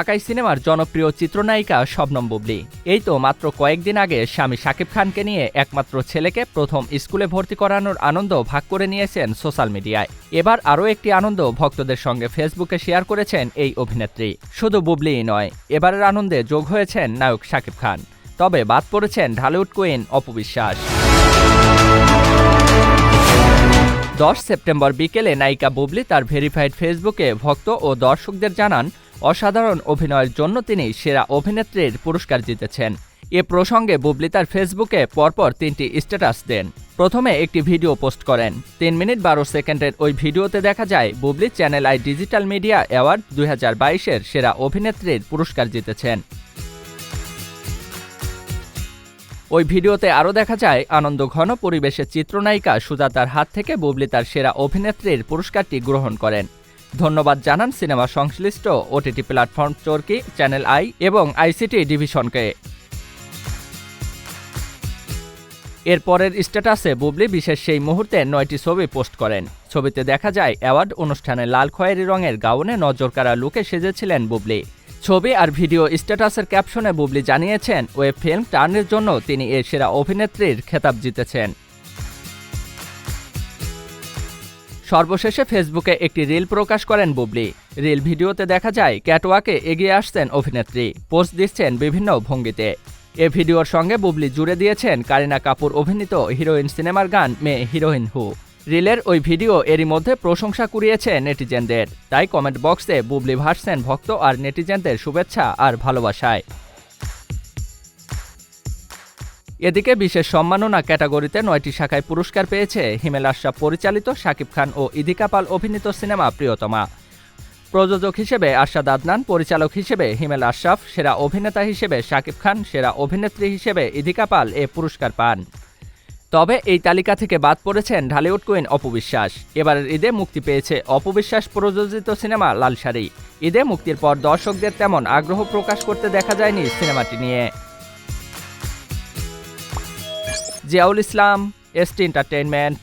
ঢাকাই সিনেমার জনপ্রিয় চিত্রনায়িকা শবনম বুবলি। এই তো মাত্র কয়েকদিন আগে স্বামী শাকিব খানকে নিয়ে একমাত্র ছেলেকে প্রথম স্কুলে ভর্তি করানোর আনন্দ ভাগ করে নিয়েছেন সোশ্যাল মিডিয়ায়। এবার আরও একটি আনন্দ ভক্তদের সঙ্গে ফেসবুকে শেয়ার করেছেন এই অভিনেত্রী। শুধু বুবলিই নয়, এবারের আনন্দে যোগ হয়েছেন নায়ক শাকিব খান। তবে বাদ পড়েছেন ঢালিউড কুইন অপবিশ্বাস দশ সেপ্টেম্বর বিকেলে নায়িকা বুবলি তার ভেরিফাইড ফেসবুকে ভক্ত ও দর্শকদের জানান অসাধারণ অভিনয়ের জন্য তিনি সেরা অভিনেত্রীর পুরস্কার জিতেছেন। এ প্রসঙ্গে বুবলি তার ফেসবুকে পরপর তিনটি স্ট্যাটাস দেন। প্রথমে একটি ভিডিও পোস্ট করেন। তিন মিনিট বারো সেকেন্ডের ওই ভিডিওতে দেখা যায়, Bubly channel I digital media award দুই হাজার বাইশের সেরা অভিনেত্রীর পুরস্কার জিতেছেন। ওই ভিডিওতে আরও দেখা যায়, আনন্দ ঘন পরিবেশে চিত্রনায়িকা সুজাতার হাত থেকে বুবলি তার সেরা অভিনেত্রীর পুরস্কারটি গ্রহণ করেন। ধন্যবাদ জানান সিনেমা সংশ্লিষ্ট OTT platform Chorki, channel I এবং আইসিটি ডিভিশনকে। এরপরের স্ট্যাটাসে বুবলি বিশেষ সেই মুহূর্তে নয়টি ছবি পোস্ট করেন। ছবিতে দেখা যায়, অ্যাওয়ার্ড অনুষ্ঠানে লাল খয়েরি রঙের গাউনে নজর নজরকাড়া লুকে সেজেছিলেন বুবলি। ছবি আর ভিডিও স্ট্যাটাসের ক্যাপশনে বুবলি জানিয়েছেন, ওয়েব ফিল্ম টার্নের জন্য তিনি এর সেরা অভিনেত্রীর খেতাব জিতেছেন। সর্বশেষে ফেসবুকে একটি রিল প্রকাশ করেন বুবলি। রিল ভিডিওতে দেখা যায়, ক্যাটওয়াকে এগিয়ে আসছেন অভিনেত্রী, পোস্ট দিচ্ছেন বিভিন্ন ভঙ্গিতে। এ ভিডিওর সঙ্গে বুবলি জুড়ে দিয়েছেন কারিনা কাপুর অভিনীত হিরোইন সিনেমার গান মে হিরোইন হু। রিলের ওই ভিডিও এরই মধ্যে প্রশংসা কুড়িয়েছে নেটিজেনদের। তাই কমেন্ট বক্সে বুবলি ভাসছেন ভক্ত আর নেটিজেনদের শুভেচ্ছা আর ভালোবাসায়। এদিকে বিশেষ সম্মাননা ক্যাটাগরিতে নয়টি শাখায় পুরস্কার পেয়েছে হিমেল আশরাফ পরিচালিত, শাকিব খান ও ইদিকা পাল অভিনীত সিনেমা প্রিয়তমা। প্রযোজক হিসেবে আরশাদ আদনান, পরিচালক হিসেবে হিমেল আশরাফ, সেরা অভিনেতা হিসেবে শাকিব খান, সেরা অভিনেত্রী হিসেবে ইদিকা পাল এ পুরস্কার পান। তবে এই তালিকা থেকে বাদ পড়েছেন ঢালিউড কুইন অপবিশ্বাস এবারের ঈদে মুক্তি পেয়েছে অপবিশ্বাস প্রযোজিত সিনেমা লাল শাড়ি ঈদে মুক্তির পর দর্শকদের তেমন আগ্রহ প্রকাশ করতে দেখা যায়নি সিনেমাটি নিয়ে। জিয়াউল ইসলাম এসটি এন্টারটেইনমেন্ট